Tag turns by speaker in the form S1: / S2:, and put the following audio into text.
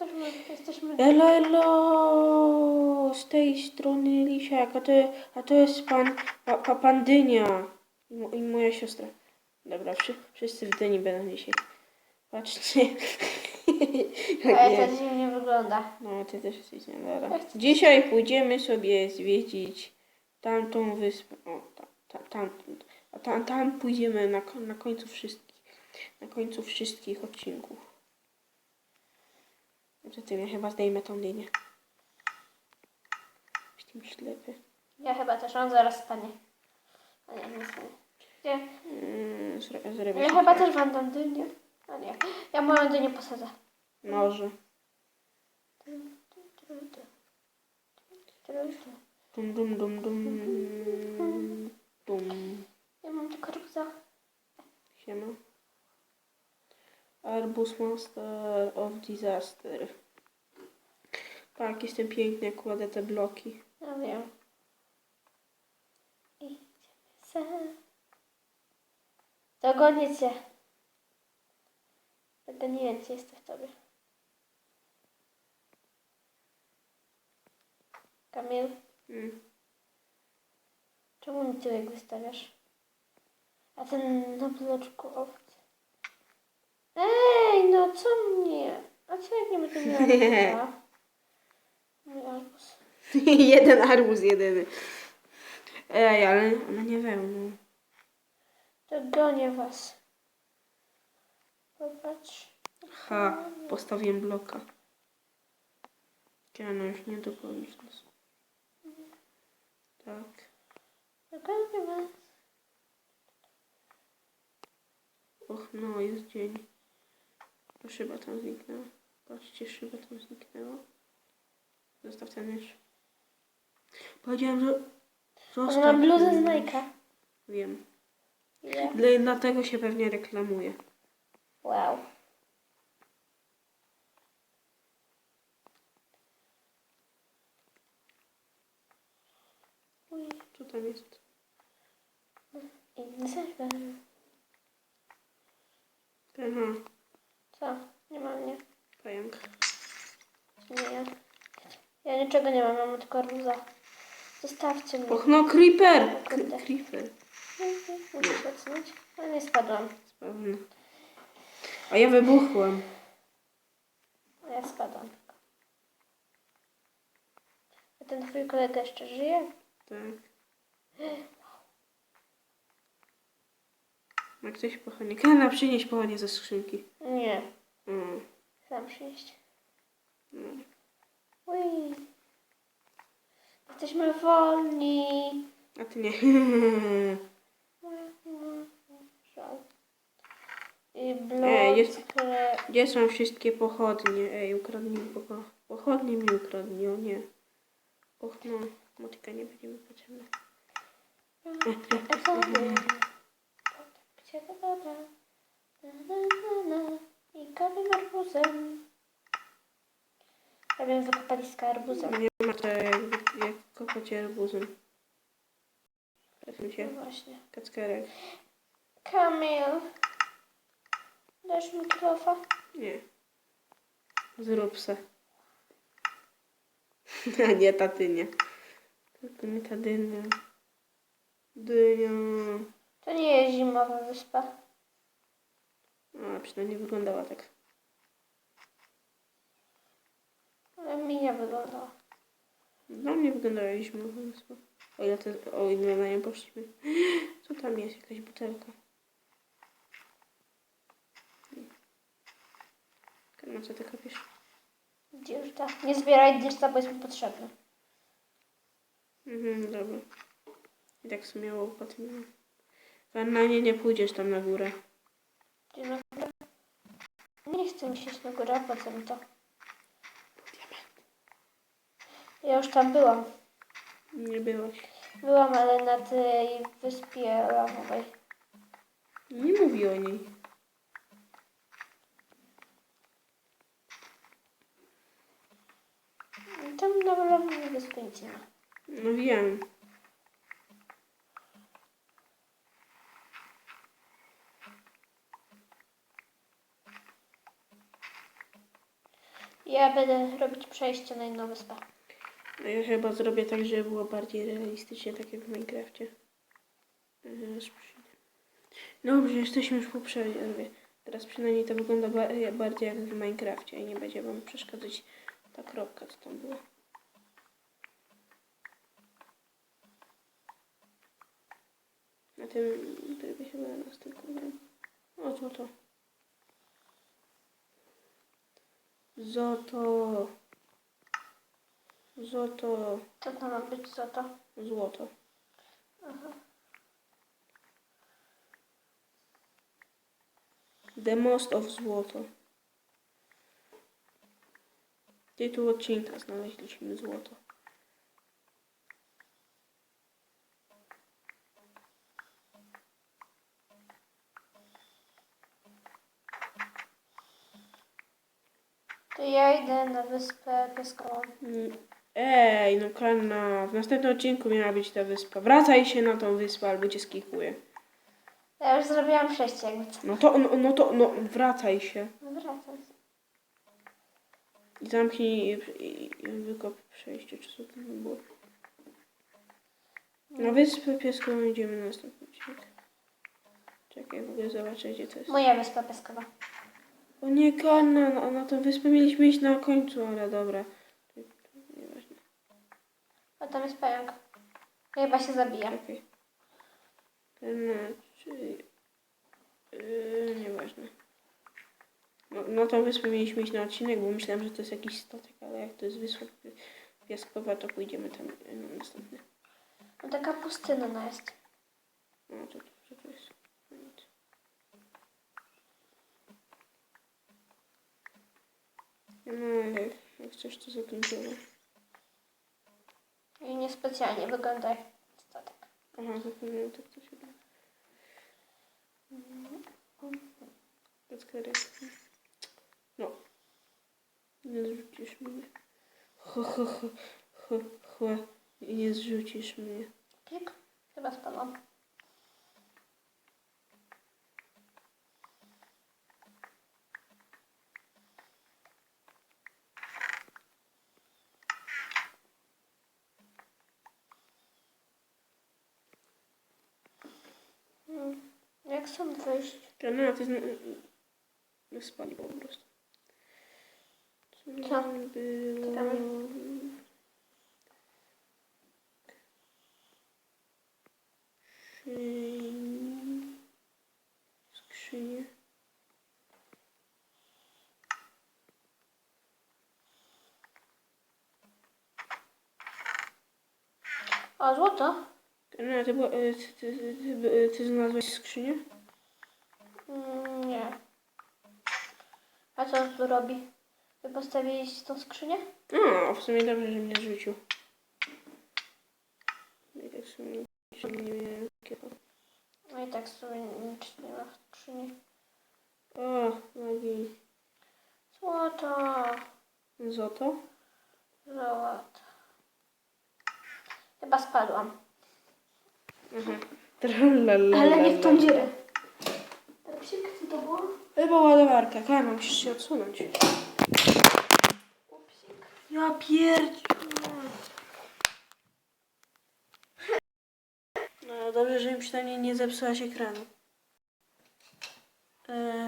S1: Jesteśmy, jesteśmy...
S2: Elo, elo! Z tej strony Lisiak, a to, a to jest pan, pa, pa, pan Dynia i, mo, i moja siostra. Dobra, wszy, wszyscy w Dyni będą dzisiaj. Patrzcie.
S1: Ale to dziwnie wygląda.
S2: No, ty też jesteś dobra. Dzisiaj pójdziemy sobie zwiedzić tamtą wyspę. O, tam, tam, tam, a tam, tam pójdziemy na, na końcu wszystkich. Na końcu wszystkich odcinków. Za tym ja chyba zdejmę tą linię. Jestem ślepy.
S1: Ja chyba też, on zaraz spanie. A nie, nie spanie. Gdzie?
S2: Mm, zro- zrobię
S1: Ja chyba
S2: tak.
S1: też wam dam dynię. A nie, ja moją dynię posadzę.
S2: Może. Dum, dum, dum, dum. Dum.
S1: Ja mam tylko rybza.
S2: Siema. Arbus Monster of Disaster. Tak, jestem piękny, jak kładę te bloki.
S1: Ja wiem. Idziemy se. Dogonię cię. Cię, jestem w tobie. Kamil,
S2: Mm.
S1: czemu mi tyłek wystawiasz? A ten na bloczku. Ej, no co mnie? A co jak nie będę miała arbuza? Mój arbuz.
S2: Jeden arbuz, jedyny. Ej, ale ona nie wełną.
S1: Dogonię was. Popatrz.
S2: Ha, postawiłem bloka. No już nie dogonisz nas. Tak.
S1: Dogonię was.
S2: Och, no, jest dzień. Szyba tam zniknęła. Patrzcie, szyba tam zniknęła. Zostaw ten miecz. Powiedziałem, że...
S1: Ona
S2: Zostaw
S1: ma bluzę z. Nike'a.
S2: Wiem. Dla- Dlatego się pewnie reklamuje.
S1: Wow.
S2: Co tam jest?
S1: Inny serwer.
S2: Aha,
S1: Co? Nie ma mnie.
S2: pająk.
S1: Nie ja. Ja niczego nie mam, mam tylko arbuza. Zostawcie mnie.
S2: Och, no, creeper!
S1: O kurde.
S2: K- creeper.
S1: Muszę się odsunąć. A nie spadłam.
S2: Spawny. A ja wybuchłem.
S1: A ja spadłam. A ten twój kolega jeszcze żyje?
S2: Tak. Ma ktoś pochodnie? Kana, przynieś pochodnie ze skrzynki.
S1: Nie.
S2: Mm.
S1: Sam przyjść.
S2: Mm.
S1: Uj. Jesteśmy wolni.
S2: A ty nie.
S1: I blok,
S2: Ej, jest-
S1: które...
S2: Gdzie są wszystkie pochodnie? Ej, ukradnij pocho- pochodnie mi ukradnij, o nie. Och no, motyka nie będzie mi potrzebna.
S1: Efony. Gdzie to dobra? Na, na, na, na. I kawę arbuzem. Robię wykopaliska arbuzem.
S2: Nie ma to jak, jak kopać arbuzem. Przesuń
S1: No
S2: się,
S1: właśnie.
S2: kackerek.
S1: Kamil. Dasz mi kilofa?
S2: Nie. Zrób se. A nie ta dynia. To nie ta dynia. Dynia.
S1: To nie jest zimowa wyspa.
S2: A przynajmniej wyglądała tak.
S1: Ale mi nie
S2: mnie wyglądała jak zimowa wyspa. O ile, to, o ile na nią poszliśmy. Co tam jest? Jakaś butelka. Na co ty kopiesz?
S1: Dirta. Nie zbieraj dirta, bo jest mi potrzebny.
S2: Mhm, dobra. I tak w sumie łopat nie nie, nie pójdziesz tam na górę.
S1: Gdzie na górę? Nie chcę mi się na górę, a po co mi to? Ja już tam byłam.
S2: Nie byłaś.
S1: Byłam, ale na tej wyspie lawowej.
S2: Nie mówi o niej.
S1: Tam na lawowej wyspie nic nie ma.
S2: No wiem.
S1: Ja będę robić przejście na inną wyspę.
S2: No ja chyba zrobię tak, żeby było bardziej realistycznie, tak jak w spójrzcie. Dobrze, jesteśmy już po przerwie. Teraz przynajmniej to wygląda ba- bardziej jak w Minecrafcie i nie będzie wam przeszkadzać ta kropka, co tam była. Na tym trybie chyba nas tylko. O, złoto. Złoto. Złoto.
S1: Co to ma być za to?
S2: Złoto.
S1: Aha.
S2: The Most of Złoto. Tytuł odcinka znaleźliśmy złoto.
S1: To ja idę na wyspę pieskową.
S2: Mm, Ej, no Kanna, w następnym odcinku miała być ta wyspa. Wracaj się na tą wyspę, albo cię skikuję.
S1: Ja już zrobiłam przejście jakby co.
S2: No to, no, no to, no wracaj się.
S1: No wracam.
S2: I zamknij i, i, i wykop przejście, czy co tam było. Na wyspę pieską idziemy na następny odcinek. Czekaj, w ogóle zobaczę, gdzie to jest.
S1: Moja wyspa piaskowa.
S2: O nie, Kanna, no, na tą wyspę mieliśmy iść na końcu, ale dobra.
S1: O, tam jest pająk. Chyba się zabija.
S2: Czekaj. Kanna, czy... Yy, nieważne. No, na tą wyspę mieliśmy iść na odcinek, bo myślałem, że to jest jakiś statek, ale jak to jest wyspa pi- piaskowa, to pójdziemy tam yy, na następny.
S1: No taka pustyna jest.
S2: No, to, to, to, jest... no nic. No, jak, jak chcesz, to zakończymy.
S1: Niespecjalnie wygląda jak statek.
S2: Aha, zapomniałem tak to się da. Kackerek. No. Nie zrzucisz mnie. Ho, ho, ho, ho, ho. Nie zrzucisz mnie.
S1: Pik? Chyba spadłam. Jak stąd wyjść?
S2: To no, to jest... No, spali po prostu.
S1: Co?
S2: Było... Skrzyni... Skrzynie.
S1: O, złoto?
S2: No, ty, e, ty, ty, ty, ty znalazłeś skrzynię?
S1: Mm, nie. A co on tu robi? Wy postawiliście tą skrzynię?
S2: No, w sumie dobrze, że mnie zrzucił. I tak w sumie nie miałem takiego.
S1: No i tak sobie nic nie ma w skrzyni.
S2: O, lagi.
S1: Złoto.
S2: Złoto?
S1: Złoto. Chyba spadłam.
S2: Tralala.
S1: Ale nie w tą dziurę. To było?
S2: Chyba ładowarka. Kama, musisz się odsunąć.
S1: Upsik.
S2: Ja pierdziu. No dobrze, że mi przynajmniej nie zepsułaś ekranu. E,